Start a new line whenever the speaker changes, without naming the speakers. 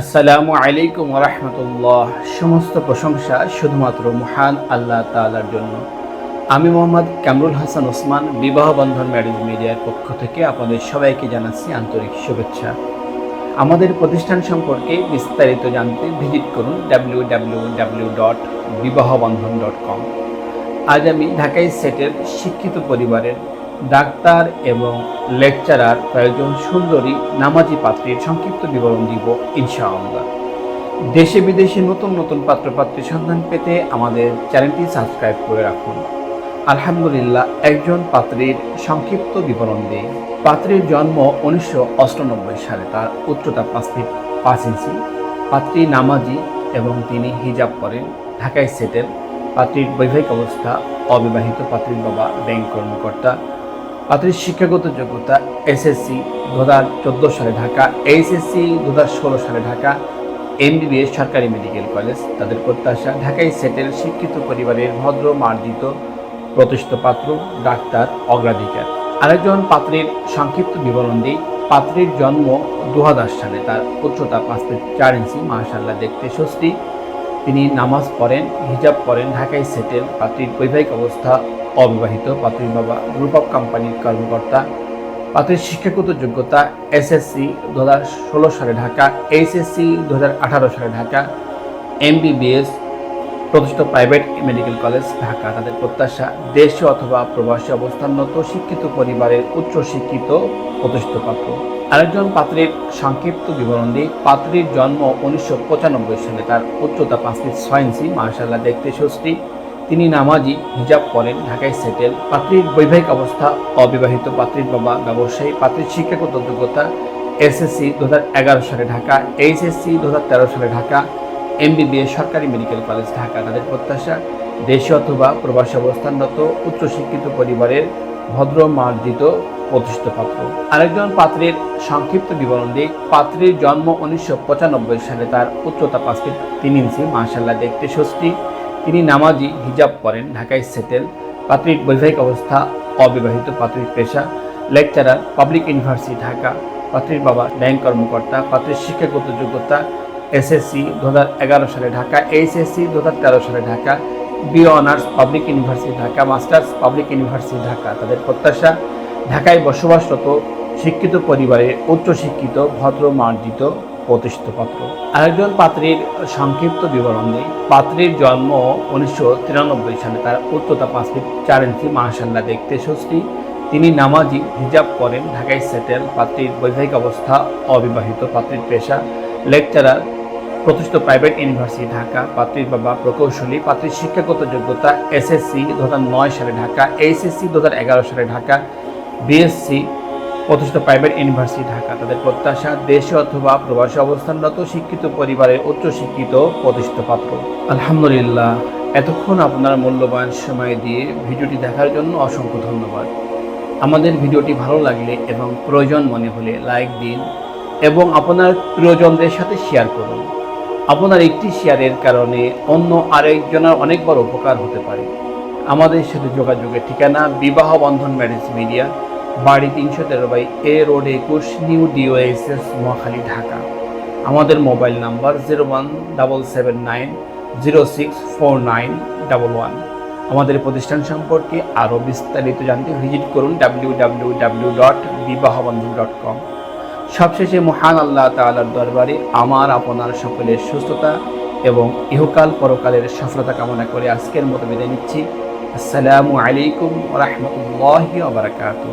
আসসালামু আলাইকুম রহমতুল্লাহ। সমস্ত প্রশংসা শুধুমাত্র মহান আল্লাহ তাআলার জন্য। আমি মোহাম্মদ কামরুল হাসান ওসমান, বিবাহ বন্ধন ম্যারেজ মিডিয়ার পক্ষ থেকে আপনাদের সবাইকে জানাচ্ছি আন্তরিক শুভেচ্ছা। আমাদের প্রতিষ্ঠান সম্পর্কে বিস্তারিত জানতে ভিজিট করুন W W W dot Bibahabandhan dot com আজ আমি ঢাকায় সেটের শিক্ষিত পরিবারের ডাক্তার এবং লেকচারার কয়েকজন সুন্দরী নামাজি পাত্রীর সংক্ষিপ্ত বিবরণ দিব, ইনশাআল্লাহ। দেশে বিদেশে নতুন নতুন পাত্রপাত্রীর সন্ধান পেতে আমাদের চ্যানেলটি সাবস্ক্রাইব করে রাখুন। আলহামদুলিল্লাহ, একজন পাত্রীর সংক্ষিপ্ত বিবরণ দিই। পাত্রীর জন্ম উনিশশো অষ্টানব্বই সালে, তার উচ্চতা পাঁচ ফিট পাঁচ ইঞ্চি। পাত্রী নামাজি এবং তিনি হিজাব করেন, ঢাকায় সেটেল। পাত্রীর বৈবাহিক অবস্থা, অবিবাহিত পাত্রীর বাবা ব্যাংক কর্মকর্তা। পাত্রীর শিক্ষাগত যোগ্যতা এসএসসি দু হাজার চোদ্দ সালে ঢাকা এইচএসসি দু হাজার ষোলো সালে ঢাকা এমবিবিএস সরকারি মেডিকেল কলেজ তাদের প্রত্যাশা, ঢাকায় সেটেল শিক্ষিত পরিবারের ভদ্র, মার্জিত, প্রতিষ্ঠিত পাত্র, ডাক্তার, অগ্রাধিকার। আরেকজন পাত্রীর সংক্ষিপ্ত বিবরণ দিই। পাত্রীর জন্ম দু সালে, তার উচ্চতা পাঁচ ফিট চার ইঞ্চি মাশাল্লাহ দেখতে স্বস্তি। তিনি নামাজ পড়েন, হিজাব পড়েন, ঢাকায় সেটেল পাত্রীর বৈবাহিক অবস্থা অবিবাহিত পাত্রীর বাবা গ্রুপ অফ কোম্পানির কর্মকর্তা, পাত্রীর শিক্ষাগত যোগ্যতা, এসএসসি দু ষোলো সালে ঢাকা, এইচএসসি দু হাজার আঠারো সালে ঢাকা, এমবিবিএস প্রতিষ্ঠিত প্রাইভেট মেডিকেল কলেজ ঢাকা। তাদের প্রত্যাশা, দেশে অথবা প্রবাসী অবস্থানরত শিক্ষিত পরিবারের উচ্চ শিক্ষিত প্রতিষ্ঠিত পাত্র আরেকজন পাত্রীর সংক্ষিপ্ত বিবরণ দিই পাত্রীর জন্ম উনিশশো পঁচানব্বই সালে। তার উচ্চতা পাঁচ ফিট ছয় ইঞ্চি মার্শাল্লাহ দেখতে সুস্থি। তিনি নামাজি, হিজাব পরেন ঢাকায় সেটেল। পাত্রীর বৈবাহিক অবস্থা অবিবাহিত। পাত্রীর বাবা ব্যবসায়ী, পাত্রীর শিক্ষাগত যোগ্যতা এসএসসি দু হাজার এগারো সালে ঢাকা, এইচএসসি দু সালে ঢাকা এমবিবিএস সরকারি মেডিকেল কলেজ ঢাকা। তাদের প্রত্যাশা, দেশে অথবা প্রবাসী অবস্থানরত উচ্চশিক্ষিত পরিবারের ভদ্র, মার্জিত, প্রতিষ্ঠিত পাত্র। আরেকজন পাত্রের সংক্ষিপ্ত বিবরণ দিই। পাত্রীর জন্ম উনিশশো পঁচানব্বই সালে, তার উচ্চতা পাঁচ ফিট তিন ইঞ্চি। মার্শাল্লাহ দেখতে ষষ্ঠী তিনি নামাজি, হিজাব পরেন ঢাকায় সেটেল। পাত্রিক বৈবাহিক অবস্থা, অবিবাহিত পাত্রিক পেশা। Lecturer, public university, Dhaka. পাত্রীর বাবা ব্যাংক কর্মকর্তা, পাত্রীর শিক্ষাগত যোগ্যতা এসএসসি দু হাজার এগারো সালে ঢাকা। এইচএসসি দু হাজার তেরো সালে Dhaka. B honours, public university, Dhaka. Masters, public university, Dhaka. তাদের প্রত্যাশা, ঢাকায় বসবাসরত, শিক্ষিত পরিবারে উচ্চশিক্ষিত, ভদ্র, মার্জিত প্রতিষ্ঠিত পাত্র। আরেকজন পাত্রীর সংক্ষিপ্ত বিবরণ নেই পাত্রীর জন্ম উনিশশো তিরানব্বই সালে। তার উচ্চতা পাঁচ ফিট চার ইঞ্চি মাসাল্লাহ দেখতে ষষ্ঠী তিনি নামাজি হিজাব করেন। ঢাকায় সেটেল। পাত্রীর বৈবাহিক অবস্থা অবিবাহিত। পাত্রীর পেশা লেকচারার। প্রতিষ্ঠিত প্রাইভেট ইউনিভার্সিটি, ঢাকা। পাত্রীর বাবা প্রকৌশলী। পাত্রীর শিক্ষাগত যোগ্যতা এসএসসি, দু সালে ঢাকা। এইচএসসি, দু হাজার এগারো সালে ঢাকা। বিএসসি প্রতিষ্ঠিত প্রাইভেট ইউনিভার্সিটি ঢাকা। তাদের প্রত্যাশা, দেশে অথবা প্রবাসী অবস্থানরত শিক্ষিত পরিবারের উচ্চশিক্ষিত প্রতিষ্ঠিত পাত্র। আলহামদুলিল্লাহ, এতক্ষণ আপনার মূল্যবান সময় দিয়ে ভিডিওটি দেখার জন্য অসংখ্য ধন্যবাদ। আমাদের ভিডিওটি ভালো লাগলে এবং প্রয়োজন মনে হলে লাইক দিন এবং আপনার প্রিয়জনদের সাথে শেয়ার করুন। আপনার একটি শেয়ারের কারণে অন্য আরেকজনের অনেক বড় উপকার হতে পারে। আমাদের সাথে যোগাযোগের ঠিকানা বিবাহ বন্ধন ম্যারেজ মিডিয়া। বাড়ি তিনশো তেরো বাই এ রোড একুশ নিউ ডিওএসএস মহাখালী ঢাকা। আমাদের mobile number zero one double seven nine zero six four nine double one. আমাদের প্রতিষ্ঠান সম্পর্কে আরও বিস্তারিত জানতে ভিজিট করুন W W W dot Bibahabandhan dot com. সবশেষে মহান আল্লাহ তাআলার দরবারে আমার, আপনার সকলের সুস্থতা এবং ইহকাল পরকালের সফলতা কামনা করে আজকের মতো বিদায় নিচ্ছি। আসসালামু আলাইকুম রহমতুল্লাহ বারাকাতু